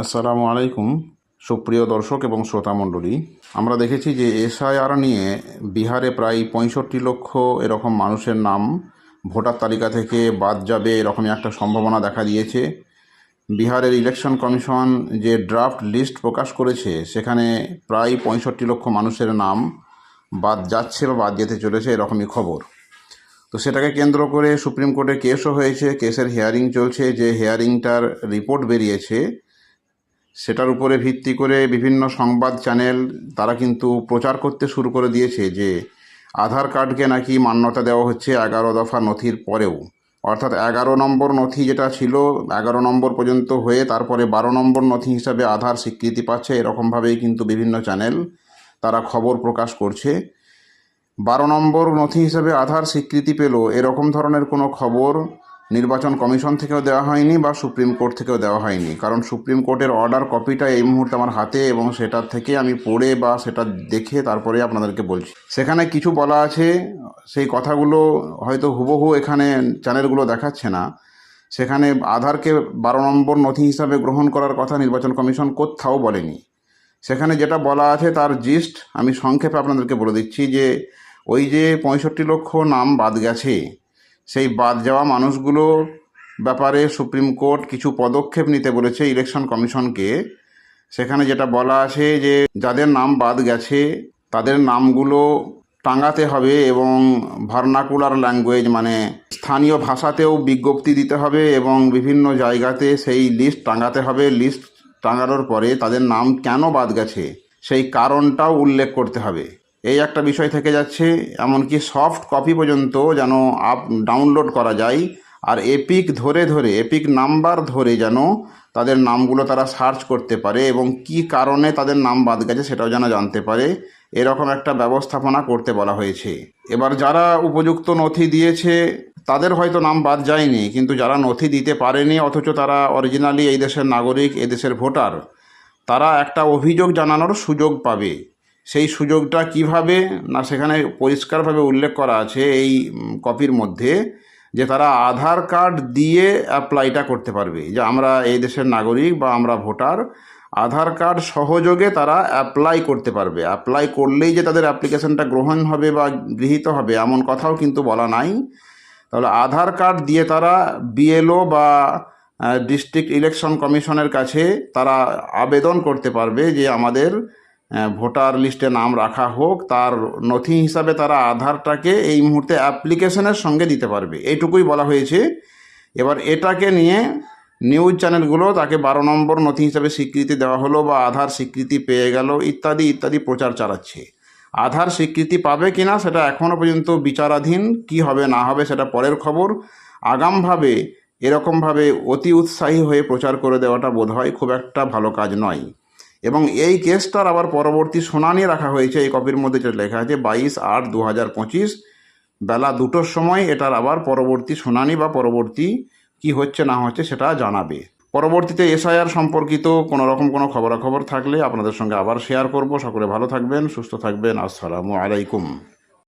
আসসালামু আলাইকুম সুপ্রিয় দর্শক এবং শ্রোতা মণ্ডলী। আমরা দেখেছি যে এসআইআর নিয়ে বিহারে প্রায় পঁয়ষট্টি লক্ষ এরকম মানুষের নাম ভোটার তালিকা থেকে বাদ যাবে এরকমই একটা সম্ভাবনা দেখা দিয়েছে। বিহারের ইলেকশন কমিশন যে ড্রাফট লিস্ট প্রকাশ করেছে, সেখানে প্রায় পঁয়ষট্টি লক্ষ মানুষের নাম বাদ যাচ্ছে বা বাদ যেতে চলেছে এরকমই খবর। তো সেটাকে কেন্দ্র করে সুপ্রিম কোর্টে কেসও হয়েছে, কেসের হিয়ারিং চলছে, যে হিয়ারিংটার রিপোর্ট বেরিয়েছে সেটার উপরে ভিত্তি করে বিভিন্ন সংবাদ চ্যানেল তারা কিন্তু প্রচার করতে শুরু করে দিয়েছে যে আধার কার্ডকে নাকি মান্যতা দেওয়া হচ্ছে এগারো দফা নথির পরেও। অর্থাৎ এগারো নম্বর নথি যেটা ছিল, এগারো নম্বর পর্যন্ত হয়ে তারপরে বারো নম্বর নথি হিসাবে আধার স্বীকৃতি পাচ্ছে, এরকমভাবেই কিন্তু বিভিন্ন চ্যানেল তারা খবর প্রকাশ করছে। বারো নম্বর নথি হিসাবে আধার স্বীকৃতি পেল, এরকম ধরনের কোনো খবর নির্বাচন কমিশন থেকেও দেওয়া হয়নি বা সুপ্রিম কোর্ট থেকেও দেওয়া হয়নি। কারণ সুপ্রিম কোর্টের অর্ডার কপিটা এই মুহূর্তে আমার হাতে এবং সেটার থেকে আমি পড়ে বা সেটা দেখে তারপরে আপনাদেরকে বলছি। সেখানে কিছু বলা আছে, সেই কথাগুলো হয়তো হুবহু এখানে চ্যানেলগুলো দেখাচ্ছে না। সেখানে আধারকে বারো নম্বর নথি হিসাবে গ্রহণ করার কথা নির্বাচন কমিশন কোথাও বলেনি। সেখানে যেটা বলা আছে তার জিস্ট আমি সংক্ষেপে আপনাদেরকে বলে দিচ্ছি যে ওই যে পঁয়ষট্টি লক্ষ নাম বাদ গেছে সেই বাদ যাওয়া মানুষগুলো ব্যাপারে সুপ্রিম কোর্ট কিছু পদক্ষেপ নিতে বলেছে ইলেকশন কমিশনকে। সেখানে যেটা বলা আছে যে, যাদের নাম বাদ গেছে, তাদের নামগুলো টাঙাতে হবে এবং ভার্নাকুলার ল্যাঙ্গুয়েজ মানে স্থানীয় ভাষাতেও বিজ্ঞপ্তি দিতে হবে এবং বিভিন্ন জায়গাতে সেই লিস্ট টাঙাতে হবে। লিস্ট টাঙানোর পরে তাদের নাম কেন বাদ গেছে, সেই কারণটাও উল্লেখ করতে হবে। এই একটা বিষয় থেকে যাচ্ছে, এমনকি সফট কপি পর্যন্ত যেন আপ ডাউনলোড করা যায়। আর এপিক ধরে ধরে এপিক নাম্বার ধরে যেন তাদের নামগুলো তারা সার্চ করতে পারে এবং কি কারণে তাদের নাম বাদ গেছে সেটাও যেন জানতে পারে। এরকম একটা ব্যবস্থাপনা করতে বলা হয়েছে। এবার যারা উপযুক্ত নথি দিয়েছে, তাদের হয়তো নাম বাদ যায়নি, কিন্তু যারা নথি দিতে পারেনি, অথচ তারা অরিজিনালি এই দেশের নাগরিক এই দেশের ভোটার, তারা একটা অভিযোগ জানানোর সুযোগ পাবে। সেই সুযোগটা কীভাবে না সেখানে পরিষ্কারভাবে উল্লেখ করা আছে এই কপির মধ্যে যে তারা আধার কার্ড দিয়ে অ্যাপ্লাইটা করতে পারবে। যে আমরা এই দেশের নাগরিক বা আমরা ভোটার, আধার কার্ড সহযোগে তারা অ্যাপ্লাই করতে পারবে। অ্যাপ্লাই করলেই যে তাদের অ্যাপ্লিকেশনটা গ্রহণ হবে বা গৃহীত হবে এমন কথাও কিন্তু বলা নাই। তাহলে আধার কার্ড দিয়ে তারা বিএলও বা ডিস্ট্রিক্ট ইলেকশন কমিশনের কাছে তারা আবেদন করতে পারবে যে আমাদের ভোটার লিস্টে নাম রাখা হোক, তার নথি হিসাবে তারা আধারটাকে এই মুহূর্তে অ্যাপ্লিকেশনের সঙ্গে দিতে পারবে। এইটুকুই বলা হয়েছে। এবার এটাকে নিয়ে নিউজ চ্যানেলগুলো তাকে বারো নম্বর নথি হিসাবে স্বীকৃতি দেওয়া হলো বা আধার স্বীকৃতি পেয়ে গেল, ইত্যাদি ইত্যাদি প্রচার চালাচ্ছে। আধার স্বীকৃতি পাবে কিনা সেটা এখনও পর্যন্ত বিচারাধীন, কি হবে, না হবে সেটা পরের খবর। আগামভাবে এরকমভাবে অতি উৎসাহী হয়ে প্রচার করে দেওয়াটা বোধহয় খুব একটা ভালো কাজ নয়। এবং এই কেসটার আবার পরবর্তী শুনানি রাখা হয়েছে, এই কপির মধ্যে যেটা লেখা আছে, বাইশ আট দু হাজার পঁচিশ, বেলা দুটোর সময় এটার আবার পরবর্তী শুনানি বা পরবর্তী কি হচ্ছে না হচ্ছে সেটা জানাবে। পরবর্তীতে এসআইআর সম্পর্কিত কোনো রকম কোনো খবরাখবর থাকলে আপনাদের সঙ্গে আবার শেয়ার করব। সকলে ভালো থাকবেন, সুস্থ থাকবেন। আসসালামু আলাইকুম।